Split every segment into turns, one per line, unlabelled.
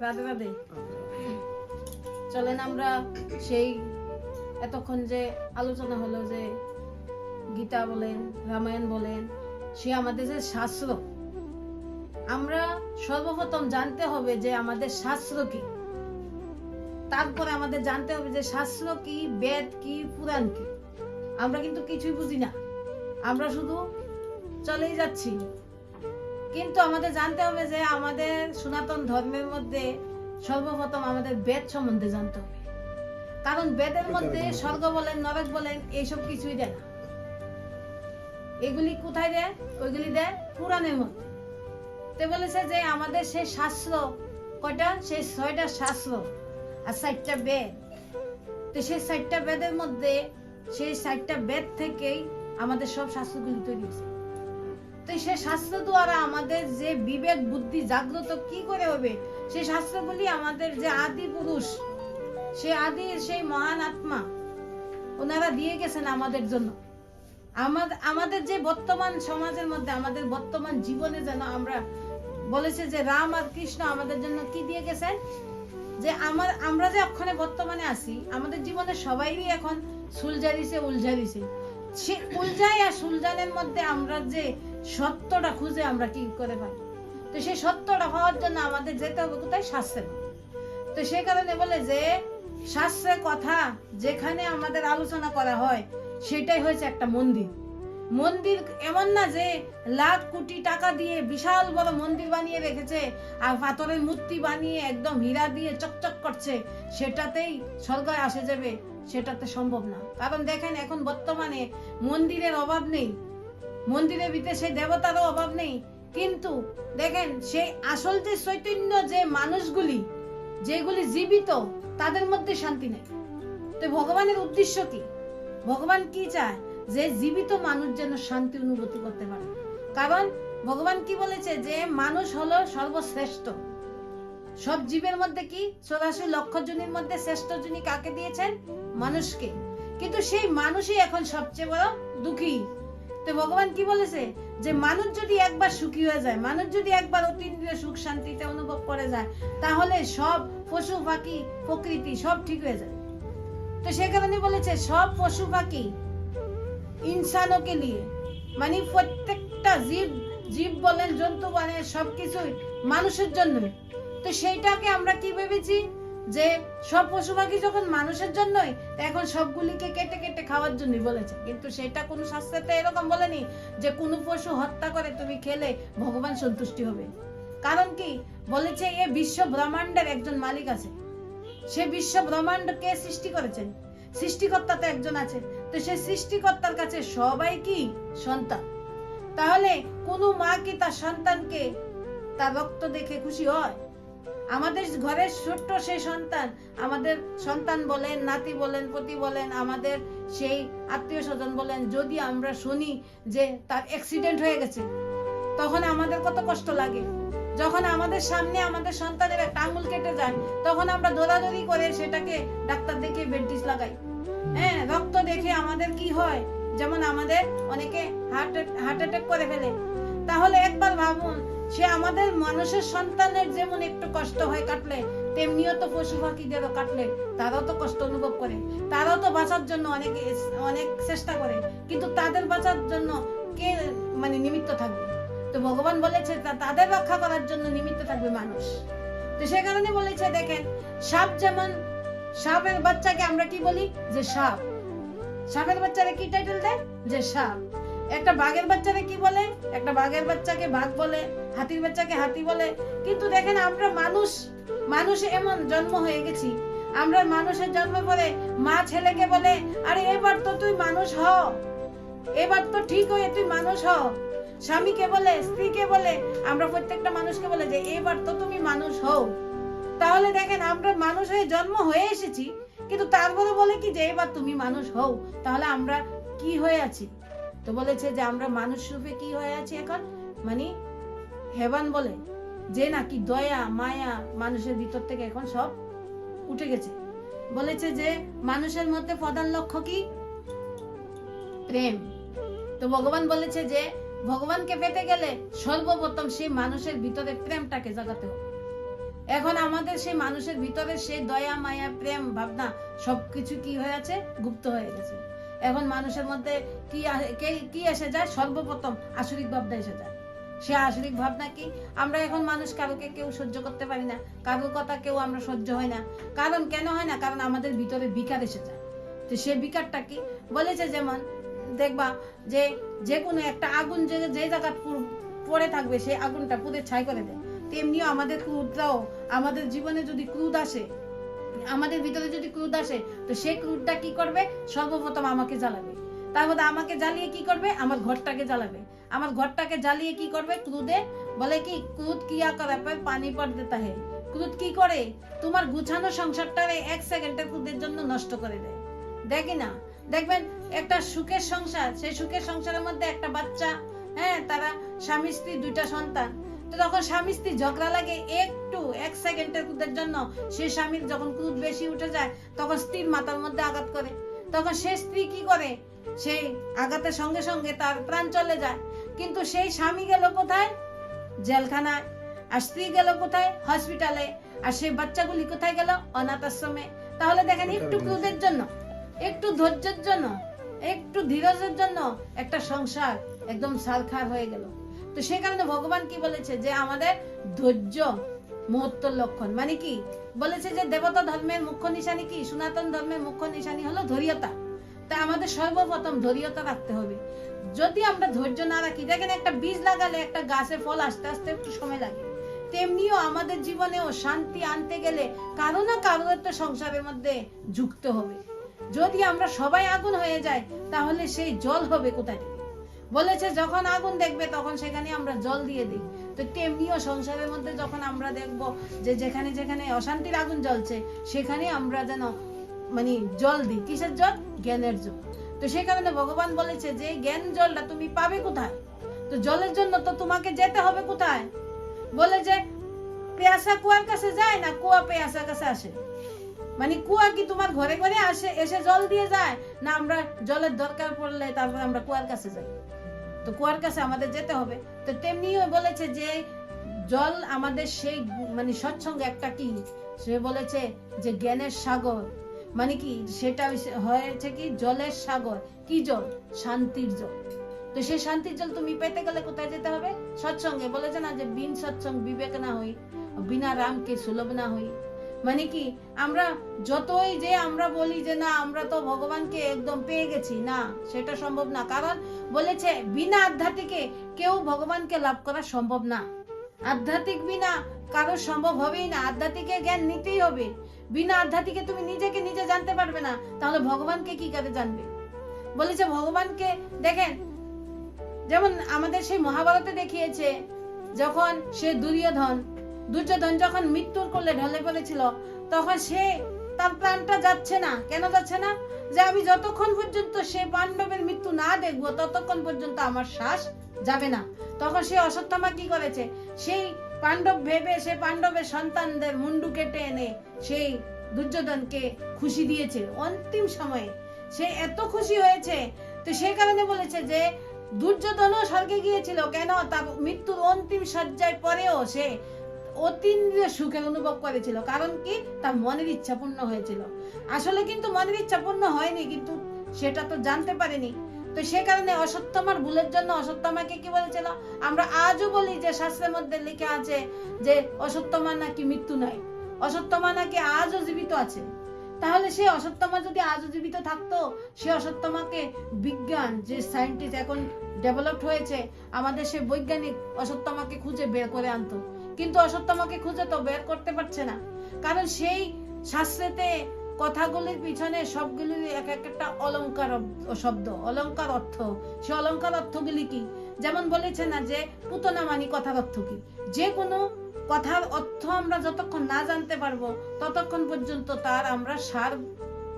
রাধে রাধে। চলেন আমরা সেই এতক্ষণ যে আলোচনা হলো যে গীতা বলেন, রামায়ণ বলেন, সে আমাদের যে শাস্ত্র। আমরা সর্বপ্রথম জানতে হবে যে আমাদের শাস্ত্র কি। তারপরে আমাদের জানতে হবে যে শাস্ত্র কি, বেদ কি, পুরাণ কি। আমরা কিন্তু কিছুই বুঝি না। আমরা শুধু চলেই যাচ্ছি। কিন্তু আমাদের জানতে হবে যে আমাদের সনাতন ধর্মের মধ্যে সর্বপ্রথম আমাদের বেদ সম্বন্ধে জানতে হবে। কারণ বেদের মধ্যে স্বর্গ বলেন নরক বলেন এইসব কিছুই দেয় না। এগুলি কোথায় দেয়? ওইগুলি দেয় পুরাণের মধ্যে। তো বলেছে যে আমাদের সেই শাস্ত্র কয়টা? সেই ছয়টা শাস্ত্র আর চারটা বেদ। তো সেই চারটা বেদের মধ্যে সেই চারটা বেদ থেকেই আমাদের সব শাস্ত্রগুলি তৈরি হয়েছে। তো সে শাস্ত্র দ্বারা আমাদের যে বিবেক, বুদ্ধি, জাগ্রত কি করে হবে? সেই শাস্ত্রগুলি আমাদের যে আদি পুরুষ, সে আদি, সেই মহান আত্মা, ওনারা দিয়ে গেছেন আমাদের জন্য। আমাদের আমাদের যে বর্তমান সমাজের মধ্যে, আমাদের বর্তমান জীবনে যেন আমরা বলেছে যে রাম আর কৃষ্ণ আমাদের জন্য কি দিয়ে গেছেন? যে আমার, আমরা যে অক্ষণে বর্তমানে আছি, আমাদের জীবনে সবাইরই এখন সুলজারিছে উলঝারিছে। সে উলঝাই আর সুলজানের মধ্যে আমরা যে সত্যটা খুঁজে আমরা কি করে পাই? তো সেই সত্যটা পাওয়ার জন্য আমাদের যেতে হবে কোথায়? শাস্ত্রে। তো সেই কারণে বলে যে শাস্ত্রের কথা যেখানে আমাদের আলোচনা করা হয়, সেটাই হয়েছে একটা মন্দির। মন্দির এমন না যে লাখ কোটি টাকা দিয়ে বিশাল বড় মন্দির বানিয়ে রেখেছে, আর পাথরের মূর্তি বানিয়ে একদম হীরা দিয়ে চকচক করছে, সেটাতেই স্বর্গায় আসে যাবে, সেটাতে সম্ভব না। কারণ দেখেন, এখন বর্তমানে মন্দিরের অভাব নেই। মন্দিরের ভিতরে সেই দেবতারও অভাব নেই। কিন্তু দেখেন, সেই আসল যে চৈতন্য যে মানুষগুলি, যেগুলি জীবিত, তাদের মধ্যে শান্তি নেই। তো ভগবানের উদ্দেশ্য কি? ভগবান কি চায়? যে জীবিত মানুষ যেন শান্তি অনুভূতি করতে পারে। কারণ ভগবান কি বলেছে যে, মানুষ হলো সর্বশ্রেষ্ঠ। সব জীবের মধ্যে কি? চৌরাশি লক্ষ জনের মধ্যে শ্রেষ্ঠ জনী কাকে দিয়েছেন? মানুষকে। কিন্তু সেই মানুষই এখন সবচেয়ে বড় দুঃখী। তো ভগবান কি বলেছে? যে মানুষ যদি একবার সুখী হয়ে যায়, মানুষ যদি একবার অতীন্দ্রিয় সুখ শান্তিতে অনুভব করে যায়, তাহলে সব পশু পাখি প্রকৃতি সব ঠিক হয়ে যায়। তো সে কারণে বলেছে, সব পশু পাখি ইনসানকে নিয়ে মানে প্রত্যেকটা জীব জীব বলেন, জন্তু বলেন, সবকিছুই মানুষের জন্য তো সেইটাকে আমরা কি ভেবেছি? যে সব পশু পাখি যখন মানুষের জন্যই, এখন সবগুলিকে কেটে কেটে খাওয়ার জন্য বলেছে। কিন্তু সেটা কোনো শাস্ত্রেতে এরকম বলেনি যে কোনো পশু হত্যা করে তুমি খেলে ভগবান সন্তুষ্টি হবে। কারণ কি? বলেছে এ বিশ্ব ব্রহ্মাণ্ডের একজন মালিক আছে। সে বিশ্ব ব্রহ্মাণ্ড কে সৃষ্টি করেছেন? সৃষ্টিকর্তা তো একজন আছে। তো সে সৃষ্টিকর্তার কাছে সবাই কি? সন্তান। তাহলে কোনো মা কি তার সন্তানকে তার রক্ত দেখে খুশি হয়? আমাদের ঘরের ছোট্ট সেই সন্তান, আমাদের সন্তান বলেন, নাতি বলেন, পতি বলেন, আমাদের সেই আত্মীয় স্বজন বলেন, যদি আমরা শুনি যে তার অ্যাক্সিডেন্ট হয়ে গেছে, তখন আমাদের কত কষ্ট লাগে। যখন আমাদের সামনে আমাদের সন্তানের একটা আঙুল কেটে যায়, তখন আমরা দৌড়াদৌড়ি করে সেটাকে ডাক্তার দেখে বেন্টিস লাগাই। হ্যাঁ রক্ত দেখে আমাদের কি হয়? যেমন আমাদের অনেকে হার্ট হার্ট অ্যাটাক করে ফেলে। তাহলে একবার ভাবুন সে আমাদের মানুষের সন্তানের যেমন একটু কষ্ট হয় কাটলে, তেমনিও তো পশু পাখিদেরও কাটলে, তারাও তো কষ্ট অনুভব করে। তারাও তো বাঁচার জন্য অনেক অনেক চেষ্টা করে, কিন্তু তাদের বাঁচার জন্য কে মানে নিমিত্ত থাকবে? তো ভগবান বলেছে তাদের রক্ষা করার জন্য নিমিত্ত থাকবে মানুষ। তো সে কারণে বলেছে, দেখেন, সাপ যেমন, সাপের বাচ্চাকে আমরা কি বলি? যে সাপ। সাপের বাচ্চারা কি টাইটেল দেয়? যে সাপ। একটা বাঘের বাচ্চারা কি বলে? একটা বাঘের বাচ্চাকে বাঘ বলে, হাতির বাচ্চাকে হাতি বলে। কিন্তু দেখেন, আমরা মানুষ মানুষ এমন জন্ম হয়ে গেছি। আমরা মানুষের জন্ম পরে মা ছেলেকে বলে, আরে, এবার তো তুই মানুষ হ। এবার তো ঠিক হয়ে তুই মানুষ হ। স্বামীকে বলে, স্ত্রীকে বলে, আমরা প্রত্যেকটা মানুষকে বলে যে, এবার তো তুমি মানুষ হও। তাহলে দেখেন, আমরা মানুষ হয়ে জন্ম হয়ে এসেছি, কিন্তু তারপরে বলে কি যে, এবার তুমি মানুষ হও। তাহলে আমরা কি হয়ে আছি? তো বলেছে যে আমরা মানুষ রূপে কি হয়ে আছি এখন? মানে হেবান বলে, যে নাকি দয়া, মায়া মানুষের ভিতর থেকে এখন সব উঠে গেছে। বলেছে যে মানুষের মধ্যে প্রধান লক্ষ্য কি? প্রেম। তো ভগবান বলেছে যে ভগবানকে পেতে গেলে সর্বপ্রথম সেই মানুষের ভিতরে প্রেমটাকে জাগাতে হবে। এখন আমাদের সেই মানুষের ভিতরে সেই দয়া, মায়া, প্রেম, ভাবনা সবকিছু কি হয়ে আছে? গুপ্ত হয়ে গেছে। এখন মানুষের মধ্যে কি কে- এসে যায়? সর্বপ্রথম আসরিক ভাবনা এসে যায়। সে আসরিক ভাবনা কি আমরা এখন মানুষ কারোকে কেউ সহ্য করতে পারি না। কারোর কথা কেউ আমরা সহ্য হয় না। কারণ কেন হয় না? কারণ আমাদের ভিতরে বিকার এসে যায়। তো সে বিকারটা কি? বলেছে যেমন, দেখবা যে যে কোনো একটা আগুন যে যে জায়গা পড়ে থাকবে সেই আগুনটা পুড়ে ছাই করে দেয়। তেমনিও আমাদের ক্রোধটাও, আমাদের জীবনে যদি ক্রোধ আসে আমাদের ভিতরে যদি ক্রোধ আসে, তো সেই ক্রোধটা কি করবে? সর্বপ্রথম আমাকে জ্বালাবে। তার মধ্যে আমাকে জ্বালিয়ে কি করবে? আমার ঘরটাকে জ্বালাবে। আমার ঘরটাকে জ্বালিয়ে কি করবে? ক্রুদে বলে কি, ক্রুদ কিয়া করে পানি পর দেতা হে। ক্রুদ কি করে? তোমার গুছানো সংসারটারে এক সেকেন্ডে ক্রুদের জন্য নষ্ট করে দেয়। দেখি না। দেখবেন একটা সুখের সংসার, সেই সুখের সংসারের মধ্যে একটা বাচ্চা হ্যাঁ তারা স্বামী স্ত্রী দুইটা সন্তান তো তখন স্বামী স্ত্রী ঝগড়া লাগে একটু এক সেকেন্ডের কুদের জন্য। সে স্বামীর যখন ক্রোধ বেশি উঠে যায় তখন স্ত্রীর মাথার মধ্যে আঘাত করে। তখন সে স্ত্রী কি করে? সেই আঘাতের সঙ্গে সঙ্গে তার প্রাণ চলে যায়। কিন্তু সেই স্বামী গেল কোথায়? জেলখানায়। আর স্ত্রী গেল কোথায়? হসপিটালে। আর সেই বাচ্চাগুলি কোথায় গেল? অনাথ আশ্রমে। তাহলে দেখেন একটু ক্রুদের জন্য একটু ধৈর্যের জন্য একটু ধীরজের জন্য একটা সংসার একদম সারখার হয়ে গেল। তো সে কারণে ভগবান কি বলেছে যে আমাদের ধৈর্য মহত্তর লক্ষণ। মানে কি? বলেছে যে দেবতা ধর্মের মুখ্য নিশানি কি? সনাতন ধর্মের মুখ্য নিশানি হলো ধৈর্যতা। তা আমাদের সর্বপ্রথম ধৈর্যতা রাখতে হবে। যদি আমরা ধৈর্য না রাখি, দেখেন একটা বীজ লাগালে একটা গাছে ফল আস্তে আস্তে একটু সময় লাগে। তেমনিও আমাদের জীবনেও শান্তি আনতে গেলে কারও না কারও একটা সংসারের মধ্যে যুক্ত হবে। যদি আমরা সবাই আগুন হয়ে যাই তাহলে সেই জল হবে কোথায়? বলেছে, যখন আগুন দেখবে, তখন সেখানে আমরা জল দিয়ে দিই। তো তেমনিও সংসারের মধ্যে যখন আমরা দেখব যে যেখানে যেখানে অশান্তির আগুন জ্বলছে, সেখানে আমরা যেন মানে জল দিই। কিসের জল? জ্ঞানের জল। তো সেই কারণে ভগবান বলেছে যে, জ্ঞান জলটা তুমি পাবে কোথায়? তো জলের জন্য তো তোমাকে যেতে হবে কোথায়? বলে যে, পেয়াসা কুয়ার কাছে যায় না? কুয়া পেয়াসার কাছে আসে। মানে কুয়া কি তোমার ঘরে ঘরে আসে, এসে জল দিয়ে যায়? না আমরা জলের দরকার পড়লে তারপর আমরা কুয়ার কাছে যাই? তো কুয়ার কাছে আমাদের যেতে হবে। তো তেমনিও বলেছে যে জল আমাদের সেই মানে সৎসঙ্গ একটা কি? সে বলেছে যে জ্ঞানের সাগর। মানে কি? সেটা হয়েছে কি? জলের সাগর। কি জল? শান্তির জল। তো সেই শান্তির জল তুমি পেতে গেলে কোথায় যেতে হবে? সৎসঙ্গে বলেছে না যে বিন সৎসঙ্গ বিবেক না হই, বিনা রামকে সুলভ না হই। মানে কি, আমরা যতই যে আমরা বলি যে না, আমরা তো ভগবানকে একদম পেয়ে গেছি, না, সেটা সম্ভব না। কারণ বলেছে, বিনা আধ্যাত্মিকে কেউ ভগবানকে লাভ করা সম্ভব না। আধ্যাত্মিক বিনা কারও সম্ভব হবেই না। আধ্যাত্মিকের জ্ঞান নিতেই হবে। বিনা আধ্যাত্মিকে তুমি নিজেকে নিজে জানতে পারবে না, তাহলে ভগবানকে কি করে জানবে? বলেছে, ভগবানকে দেখেন, যেমন আমাদের সেই মহাভারতে দেখিয়েছে, যখন সে দুর্যোধন দুর্যোধন যখন মৃত্যুর করলে ঢলে পড়েছিল, তখন সে তার প্রাণটা যাচ্ছে না। কেন যাচ্ছে না? যে আমি যতক্ষণ পর্যন্ত সে পাণ্ডবের মৃত্যু না দেখব, ততক্ষণ পর্যন্ত আমার শ্বাস যাবে না। তখন সে অশ্বত্থামা কি করেছে? সেই পাণ্ডব ভেবে সে পাণ্ডবের সন্তানদের মুন্ডু কেটে এনে সেই দুর্যোধনকে খুশি দিয়েছে। অন্তিম সময়ে সে এত খুশি হয়েছে, তো সেই কারণে বলেছে যে দুর্যোধনও স্বর্গে গিয়েছিল। কেন? তার মৃত্যুর অন্তিম শয্যায় পরেও সে অতীন্দ্রিয় সুখের অনুভব করেছিল, কারণ কি? তার মনের ইচ্ছা পূর্ণ হয়েছিল। আসলে কিন্তু মনের ইচ্ছা পূর্ণ হয়নি, কিন্তু সেটা তো জানতে পারেনি। তো সে কারণে অসত্যমার ভুলের জন্য অসত্যমাকে কি বলেছিল? আমরা আজও বলি যে শাস্ত্রের মধ্যে লেখা আছে যে অসত্যমা নাকি মৃত্যু নাই। অসত্যমা নাকি আজও জীবিত আছে। তাহলে সে অসত্যমা যদি আজও জীবিত থাকতো, সে অসত্যমাকে বিজ্ঞান, যে সায়েন্টিস্ট এখন ডেভেলপড হয়েছে, আমাদের সে বৈজ্ঞানিক অসত্যমাকে খুঁজে বের করে আনতো। কিন্তু অসত্যমাকে খুঁজে তো বের করতে পারছে না। কারণ সেই শাস্ত্রেতে কথাগুলির পিছনে সবগুলির এক এক একটা অলংকার শব্দ অলংকার অর্থ। সে অলংকার অর্থগুলি কি? যেমন বলেছে না যে পুতনা মানি কথার অর্থ কি? যে কোনো কথার অর্থ আমরা যতক্ষণ না জানতে পারব, ততক্ষণ পর্যন্ত তার আমরা সার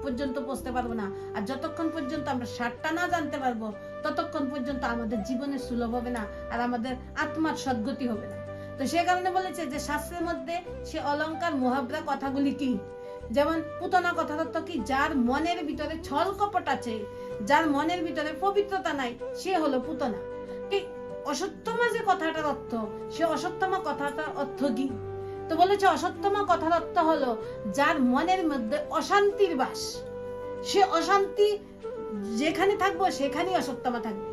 পর্যন্ত পৌঁছতে পারব না। আর যতক্ষণ পর্যন্ত আমরা সারটা না জানতে পারব, ততক্ষণ পর্যন্ত আমাদের জীবনে সুলভ হবে না, আর আমাদের আত্মার সদ্গতি হবে না। তো সে কারণে বলেছে যে শাস্ত্রের মধ্যে সে অলঙ্কার মহাবরা কথাগুলি কি? যেমন পুতনা অর্থ কি? যার মনের ভিতরে ছল কপট আছে, যার মনের ভিতরে পবিত্রতা নাই, সে হলো পুতনা। কি? অসত্যমা যে কথাটার অর্থ, সে অসত্যমা কথাটার অর্থ কি? তো বলেছে অসত্যমা কথার অর্থ হলো যার মনের মধ্যে অশান্তির বাস। সে অশান্তি যেখানে থাকব সেখানেই অসত্যমা থাকবে।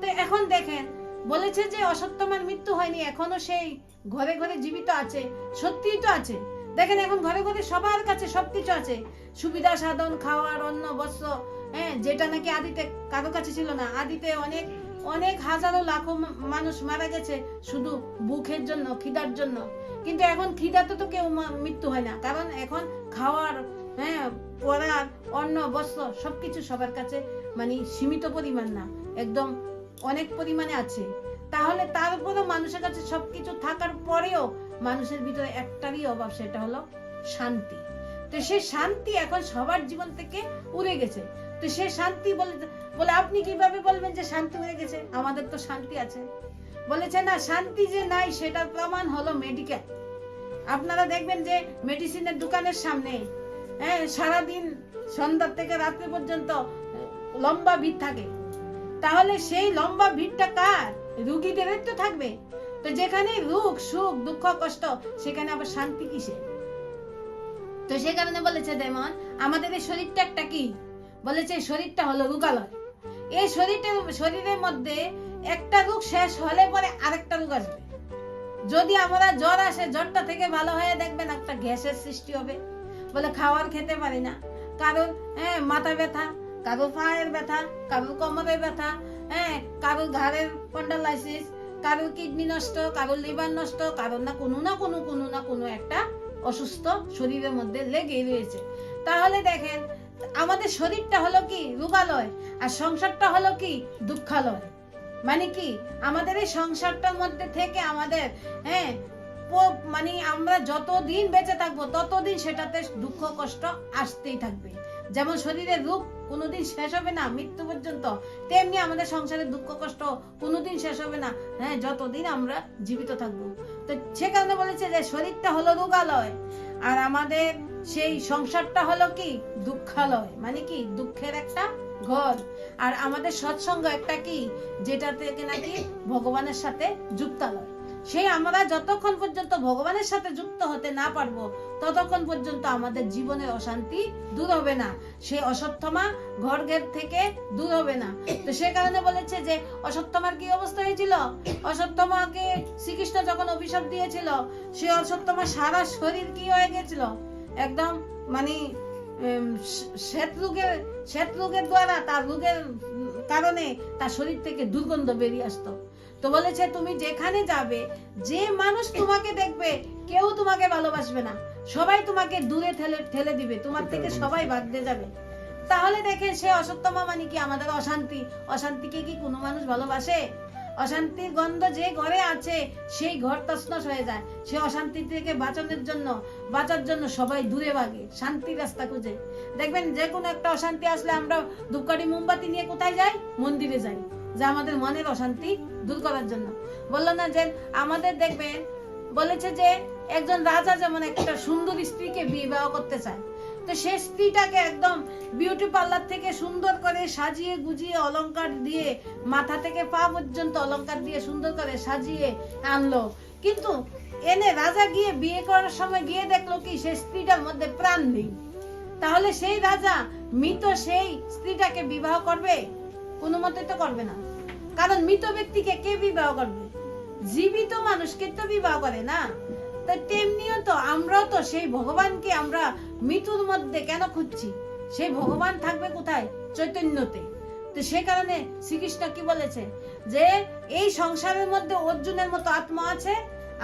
তো এখন দেখেন বলেছে যে অসত্যমার মৃত্যু হয়নি, এখনও সেই ঘরে ঘরে জীবিত আছে, সত্যিই তো আছে। দেখেন এখন ঘরে ঘরে সবার কাছে সবকিছু আছে। সুবিধা সাধন, খাওয়ার, অন্ন, বস্ত্র হ্যাঁ যেটা নাকি আদিতে কারও কাছে ছিল না। আদিতে অনেক অনেক হাজারো লাখো মানুষ মারা গেছে শুধু বুকের জন্য, খিদার জন্য। কিন্তু এখন খিদাতে তো কেউ মৃত্যু হয় না। কারণ এখন খাওয়ার হ্যাঁ পরার অন্ন, বস্ত্র সবকিছু সবার কাছে মানে সীমিত পরিমাণ না। একদম অনেক পরিমাণে আছে। তাহলে তারপরেও মানুষের কাছে সবকিছু থাকার পরেও মানুষের ভিতরে একটারই অভাব, সেটা হলো শান্তি। তো সেই শান্তি এখন সবার জীবন থেকে উড়ে গেছে। তো সে শান্তি বলে বলে আপনি কীভাবে বলবেন যে শান্তি উড়ে গেছে? আমাদের তো শান্তি আছে। বলেছে, না, শান্তি যে নাই সেটার প্রমাণ হলো মেডিকেল আপনারা দেখবেন যে মেডিসিনের দোকানের সামনে হ্যাঁ সারাদিন সন্ধ্যা থেকে রাত্রি পর্যন্ত লম্বা ভিড় থাকে। তাহলে সেই লম্বা ভিড়টা কার? রুগীদের তো থাকবে। তো যেখানে রোগ, সুখ, দুঃখ, কষ্ট, সেখানে আবার শান্তি কিসে তো সে কারণে বলেছে দেমন, আমাদের এই শরীরটা একটা কি? বলেছে শরীরটা হলো রোগালয়। এই শরীরটা শরীরের মধ্যে একটা রোগ শেষ হলে পরে আরেকটা রোগ আসবে। যদি আমরা জ্বর আসে, জ্বরটা থেকে ভালো হয়ে দেখবেন একটা গ্যাসের সৃষ্টি হবে। বলে খাওয়ার খেতে পারি না। কারণ হ্যাঁ মাথা ব্যথা কারোর পায়ের ব্যথা কারোর কোমরের ব্যথা হ্যাঁ কারোর ঘাড়ের পন্ডালাইসিস কারোর কিডনি নষ্ট কারোর লিভার নষ্ট কারোর না কোনো না কোনো কোনো না কোনো একটা অসুস্থ শরীরের মধ্যে লেগেই রয়েছে। তাহলে দেখেন, আমাদের শরীরটা হলো কি? রোগালয়, আর সংসারটা হলো কি? দুঃখালয়। মানে কি? আমাদের এই সংসারটার মধ্যে থেকে আমাদের হ্যাঁ মানে আমরা যতদিন বেঁচে থাকব, ততদিন সেটাতে দুঃখ, কষ্ট আসতেই থাকবে। যেমন শরীরের রূপ কোনোদিন শেষ হবে না মৃত্যু পর্যন্ত। তেমনি আমাদের সংসারের দুঃখ, কষ্ট কোনোদিন শেষ হবে না। হ্যাঁ যতদিন আমরা জীবিত থাকব। তো সে কারণে বলেছে যে শরীরটা হলো রোগালয়। আর আমাদের সেই সংসারটা হলো কি? দুঃখালয়। মানে কি? দুঃখের একটা ঘর। আর আমাদের সৎসঙ্গ একটা কি? যেটা থেকে নাকি ভগবানের সাথে যুক্তালয়। সেই আমরা যতক্ষণ পর্যন্ত ভগবানের সাথে যুক্ত হতে না পারব ততক্ষণ পর্যন্ত আমাদের জীবনের অশান্তি দূর হবে না। সে অসত্যমা ঘর ঘের থেকে দূর হবে না। তো সে কারণে বলেছে যে অসত্যমার কি অবস্থা হয়েছিল? অসত্যমাকে শ্রীকৃষ্ণ যখন অভিশাপ দিয়েছিল, সে অসত্যমা সারা শরীর কি হয়ে গেছিল? একদম মানে শ্বেত রোগের শ্বেত রোগের দ্বারা তার রোগের কারণে তার শরীর থেকে দুর্গন্ধ বেরিয়ে আসতো। তো বলেছে, তুমি যেখানে যাবে, যে মানুষ তোমাকে দেখবে, কেউ তোমাকে ভালোবাসবে না। সবাই তোমাকে দূরে ঠেলে ঠেলে দিবে তোমার থেকে সবাই বাদ দিয়ে যাবে। তাহলে দেখে সে অসত্যমা মানে কি আমাদের অশান্তি? অশান্তিকে কি কোনো মানুষ ভালোবাসে? অশান্তির গন্ধ যে ঘরে আছে সেই ঘর তছনছ হয়ে যায়। সে অশান্তি থেকে বাঁচানোর জন্য বাঁচার জন্য সবাই দূরে ভাগে শান্তির রাস্তা খুঁজে। দেখবেন যে কোনো একটা অশান্তি আসলে আমরা ধূপকাঠি মোমবাতি নিয়ে কোথায় যাই? মন্দিরে যাই যা আমাদের মনের অশান্তি দূর করার জন্য। বলল না যে আমাদের দেখবেন বলেছে যে একজন রাজা যেমন একটা সুন্দর স্ত্রীকে বিবাহ করতে চায়, তো সে স্ত্রীটাকে একদম বিউটি পার্লার থেকে সুন্দর করে সাজিয়ে গুজিয়ে অলংকার দিয়ে মাথা থেকে পা পর্যন্ত অলংকার দিয়ে সুন্দর করে সাজিয়ে আনলো। কিন্তু এনে রাজা গিয়ে বিয়ে করার সময় গিয়ে দেখল কি সে স্ত্রীটার মধ্যে প্রাণ নেই। তাহলে সেই রাজা মৃত সেই স্ত্রীটাকে বিবাহ করবে? কোনো মতে তো করবে না। কারণ মৃত ব্যক্তিকে কে বিবাহ করবে? জীবিত মানুষকে তো বিবাহ করে না। তো তেমনিও তো আমরাও তো সেই ভগবানকে আমরা মৃত্যুর মধ্যে কেন খুঁজছি? সেই ভগবান থাকবে কোথায়? চৈতন্যতে। তো সে কারণে শ্রীকৃষ্ণ কি বলেছে? যে এই সংসারের মধ্যে অর্জুনের মতো আত্মা আছে,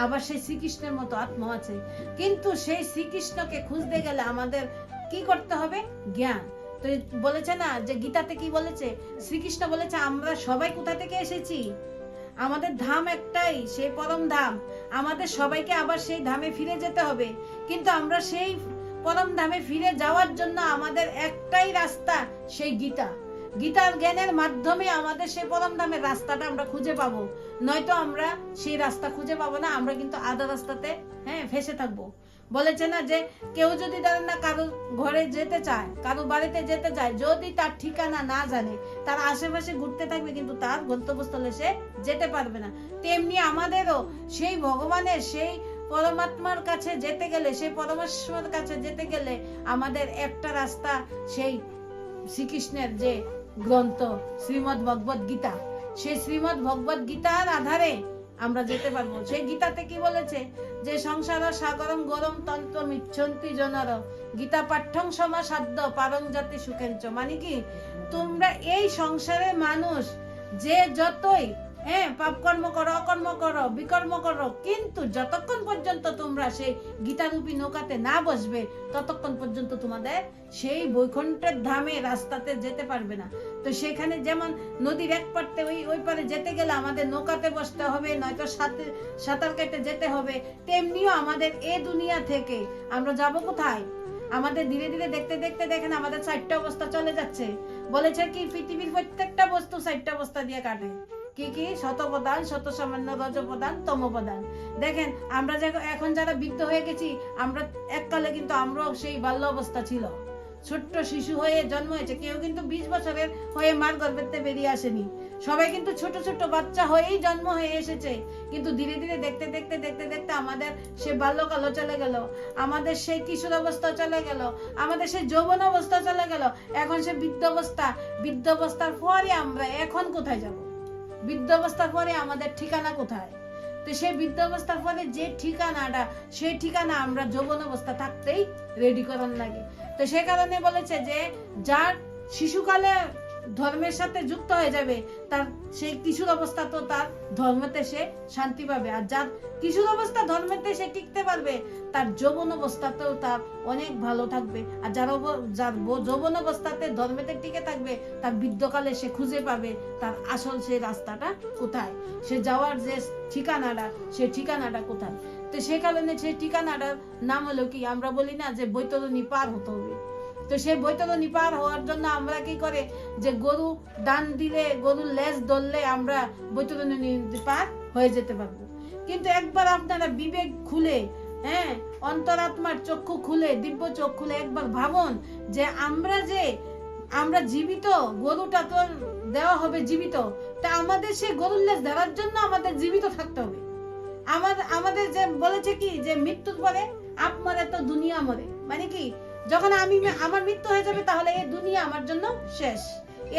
আবার সেই শ্রীকৃষ্ণের মতো আত্মা আছে। কিন্তু সেই শ্রীকৃষ্ণকে খুঁজতে গেলে আমাদের কি করতে হবে? জ্ঞান। তো বলেছে না যে গীতাতে কি বলেছে? শ্রীকৃষ্ণ বলেছে, আমরা সবাই কোথা থেকে এসেছি? আমাদের ধাম একটাই, সেই পরম ধাম। আমাদের সবাইকে আবার সেই ধামে ফিরে যেতে হবে। কিন্তু আমরা সেই পরম ধামে ফিরে যাওয়ার জন্য আমাদের একটাই রাস্তা, সেই গীতা। গীতার জ্ঞানের মাধ্যমে আমাদের সেই পরম ধামের রাস্তাটা আমরা খুঁজে পাবো। নয়তো আমরা সেই রাস্তা খুঁজে পাবো না, আমরা কিন্তু আধা রাস্তাতে হ্যাঁ ফেসে থাকব। বলেছে না যে কেউ যদি ধরেন না কারও ঘরে যেতে চায়, কারও বাড়িতে যেতে চায়, যদি তার ঠিকানা না জানে, তার আশেপাশে ঘুরতে থাকবে কিন্তু তার গন্তব্যস্থলে সে যেতে পারবে না। তেমনি আমাদেরও সেই ভগবানের, সেই পরমাত্মার কাছে যেতে গেলে, সেই পরমেশ্বর কাছে যেতে গেলে আমাদের একটা রাস্তা সেই শ্রীকৃষ্ণের যে গ্রন্থ শ্রীমদ ভগবত গীতা। সেই শ্রীমদ ভগবত গীতার আধারে আমরা যেতে পারব। সেই গীতাতে কি বলেছে? যে সংসার সাগরম গরম তন্ত্র মিচ্ছন্তি জনর। গীতা পাঠ্যং সমাসাধ্য পারং জাতি সুখেঞ্চ মানে কি? তোমরা এই সংসারে মানুষ যে যতই হ্যাঁ পাপ কর্ম করো, অকর্ম করো, বিকর্ম করো, কিন্তু যতক্ষণ পর্যন্ত তোমরা সেই গীতারূপী নৌকাতে না বসবে, ততক্ষণ পর্যন্ত তোমাদের সেই বৈকুণ্ঠের ধামে রাস্তাতে যেতে পারবে না। তো সেখানে যেমন নদীর এক পারতে ওই ওই পারে যেতে গেলে আমাদের নৌকাতে বসতে হবে, নয়তো সাথে, সাঁতার কেটে যেতে হবে, তেমনিও আমাদের এ দুনিয়া থেকে আমরা যাব কোথায়? আমাদের ধীরে ধীরে দেখতে দেখতে দেখেন আমাদের চারটা অবস্থা চলে যাচ্ছে। বলেছে কি, পৃথিবীর প্রত্যেকটা বস্তু চারটা অবস্থা দিয়ে কাটে। কি কি? শতপ্রদান শত সামান্য রজপ্রদান তমপ্রদান। দেখেন, আমরা এখন যারা বৃদ্ধ হয়ে গেছি, আমরা এককালে কিন্তু আমরাও সেই বাল্য অবস্থা ছিল। ছোট্ট শিশু হয়ে জন্ম হয়েছে, কেউ কিন্তু বিশ বছরের হয়ে মার গর্ভেতে বেরিয়ে আসেনি। সবাই কিন্তু ছোট ছোট বাচ্চা হয়েই জন্ম হয়ে এসেছে। কিন্তু ধীরে ধীরে দেখতে দেখতে দেখতে দেখতে আমাদের সে বাল্যকালও চলে গেল। আমাদের সেই কিশোর অবস্থা চলে গেল। আমাদের সেই যৌবন অবস্থা চলে গেল। এখন সে বৃদ্ধ অবস্থা। বৃদ্ধ অবস্থার পরে আমরা এখন কোথায় যাব? বৃদ্ধ অবস্থার পরে আমাদের ঠিকানা কোথায়? তো সেই বৃদ্ধ অবস্থার পরে যে ঠিকানাটা, সেই ঠিকানা আমরা যৌবন অবস্থা থাকতেই রেডি করার লাগে। তো সে কারণে বলেছে যে, যার শিশুকালে ধর্মের সাথে যুক্ত হয়ে যাবে, তার সেই কিশোর অবস্থা তো তার ধর্মেতে সে শান্তি পাবে। আর যার কিশোর অবস্থা ধর্মেতে সে টিকতে পারবে, তার যৌবন অবস্থাতেও তার অনেক ভালো থাকবে। আর যার যার যৌবন অবস্থাতে ধর্মেতে টিকে থাকবে, তার বৃদ্ধকালে সে খুঁজে পাবে তার আসল সেই রাস্তাটা কোথায়। সে যাওয়ার যে ঠিকানাটা, সে ঠিকানাটা কোথায়? তো সে কারণে সেই ঠিকানাটার নাম হলো কি? আমরা বলি না যে বৈতরণী পার হতে হবে। তো সেই বৈতরণী পার হওয়ার জন্য আমরা কি করে যে গরু দান দিলে গরুর লেজ ধরলে আমরা বৈতরণী পার হয়ে যেতে পারব। কিন্তু একবার আপনারা বিবেক খুলে হ্যাঁ অন্তরাত্মার চক্ষু খুলে, দিব্য চোখ খুলে একবার ভাবুন যে আমরা যে, আমরা জীবিত, গরুটা তো দেওয়া হবে জীবিত, তা আমাদের সেই গরুর লেজ ধরার জন্য আমাদের জীবিত থাকতে হবে। আমাদের আমাদের যে বলেছে কি যে মৃত্যুর পরে আপ মরে তো দুনিয়া মরে। মানে কি? যখন আমি আমার মৃত্যু হয়ে যাবে, তাহলে এই দুনিয়া আমার জন্য শেষ।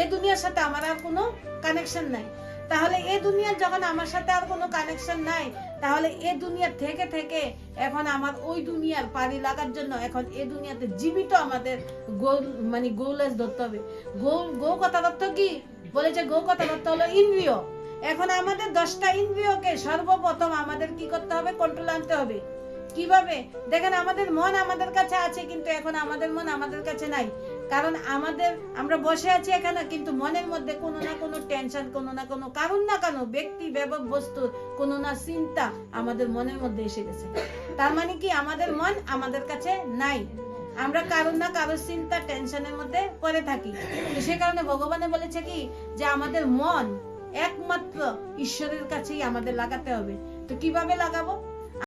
এই দুনিয়ার সাথে আমার আর কোনো কানেকশন নাই। তাহলে এই দুনিয়ার যখন আমার সাথে আর কোনো কানেকশন নাই, তাহলে এই দুনিয়া থেকে থেকে এখন আমার ওই দুনিয়ার পানি লাগার জন্য এখন এই দুনিয়াতে জীবিত আমাদের গোল মানে গোলেজ ধরতে হবে। গৌ গৌ কথা অর্থ কি? বলেছে গৌ কথা অর্থ হলো ইন্দ্রিয়। এখন আমাদের দশটা ইন্দ্রিয়কে সর্বপ্রথম আমাদের কি করতে হবে? কন্ট্রোল আনতে হবে। কীভাবে? দেখেন, আমাদের মন আমাদের কাছে আছে, কিন্তু এখন আমাদের মন আমাদের কাছে নাই। কারণ আমাদের, আমরা বসে আছি এখানে, কিন্তু মনের মধ্যে কোনো না কোনো টেনশন কোনো না কোনো, কারণ না কেন ব্যক্তি ব্যবক বস্তু, কোনো না চিন্তা আমাদের মনের মধ্যে এসে গেছে। তার মানে কি? আমাদের মন আমাদের কাছে নাই। আমরা কারণ না কারও চিন্তা টেনশনের মধ্যে পড়ে থাকি। সে কারণে ভগবানে বলেছে কি? যে আমাদের মন একমাত্র ঈশ্বরের কাছেই আমাদের লাগাতে হবে। তো কীভাবে লাগাবো?